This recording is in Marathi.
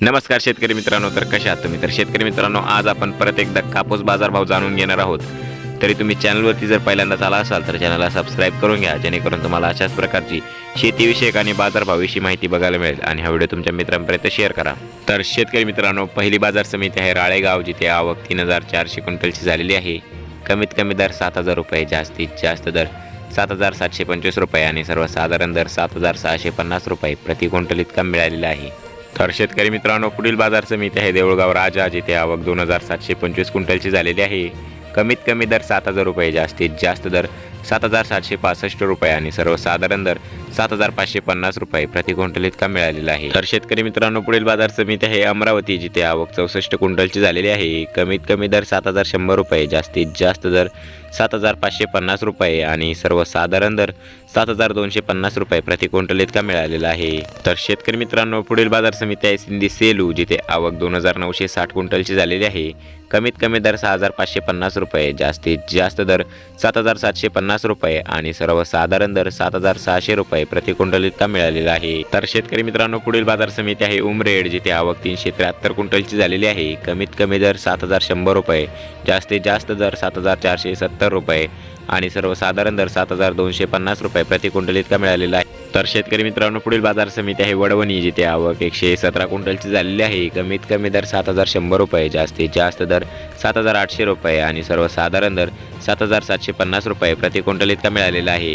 नमस्कार शेतकरी मित्रांनो तर कशा आहात तुम्ही? तर शेतकरी मित्रांनो आज आपण परत एकदा कापूस बाजारभाव जाणून घेणार आहोत. तरी तुम्ही चॅनलवरती जर पहिल्यांदाच आला असाल तर चॅनलला सबस्क्राईब करून घ्या जेणेकरून तुम्हाला अशाच प्रकारची शेतीविषयक आणि बाजारभावाविषयी माहिती बघायला मिळेल. आणि हा व्हिडिओ तुमच्या मित्रांपर्यंत शेअर करा. तर शेतकरी मित्रांनो पहिली बाजार समिती आहे राळेगाव जिथे आवक तीन हजार चारशे क्विंटलची झालेली आहे. कमीत कमी दर सात हजार रुपये जास्तीत जास्त दर सात हजार सातशे पंचवीस रुपये आणि सर्वसाधारण दर सात हजार सहाशे पन्नास रुपये प्रति क्विंटल इतका मिळालेला आहे. तर शेतकरी मित्रांनो पुढील बाजार समिती आहे देऊळगाव राजा जिथे आवक दोन हजार सातशे पंचवीस क्विंटलची झालेली आहे. कमीत कमी दर सात हजार रुपये जास्तीत जास्त दर सात हजार सातशे पासष्ट रुपये आणि सर्वसाधारण दर सात हजार पाचशे पन्नास रुपये प्रति क्विंटल इतका मिळालेला आहे. तर शेतकरी मित्रांनो पुढील बाजार समिती आहे अमरावती जिथे आवक चौसष्ट क्विंटलची झालेली आहे. कमीत कमी दर सात हजार शंभर रुपये जास्तीत जास्त दर सात हजार पाचशे पन्नास रुपये आणि सर्वसाधारण दर सात हजार दोनशे पन्नास रुपये प्रति क्विंटल इतका मिळालेला आहे. तर शेतकरी मित्रांनो पुढील बाजार समिती आहे सिंधी सेलू जिथे आवक दोन हजार नऊशे साठ क्विंटलची झालेली आहे. कमीत कमी दर सहा हजार पाचशे पन्नास रुपये जास्तीत जास्त दर सात हजार सातशे पन्नास रुपये आणि सर्वसाधारण दर सात हजार सहाशे रुपये प्रति मिळालेला आहे. तर शेतकरी मित्रांनो पुढील बाजार समिती आहे उमरेड जिथे आवक तीनशे त्र्याहत्तर क्विंटलची झालेली आहे. कमीत कमी दर सात हजार शंभर रुपये जास्तीत जास्त दर सात हजार चारशे सत्तर रुपये आणि सर्वसाधारण दर सात हजार दोनशे पन्नास रुपये प्रति क्विंटल इतका मिळालेला आहे. तर शेतकरी मित्रांनो पुढील बाजार समिती आहे वडवणी जिथे आवक एकशे सतरा क्विंटलची झालेली आहे. कमीत कमी दर सात हजार शंभर रुपये जास्तीत जास्त दर सात हजार आठशे रुपये आणि सर्वसाधारण दर सात हजार सातशे पन्नास रुपये प्रति क्विंटल इतका मिळालेला आहे.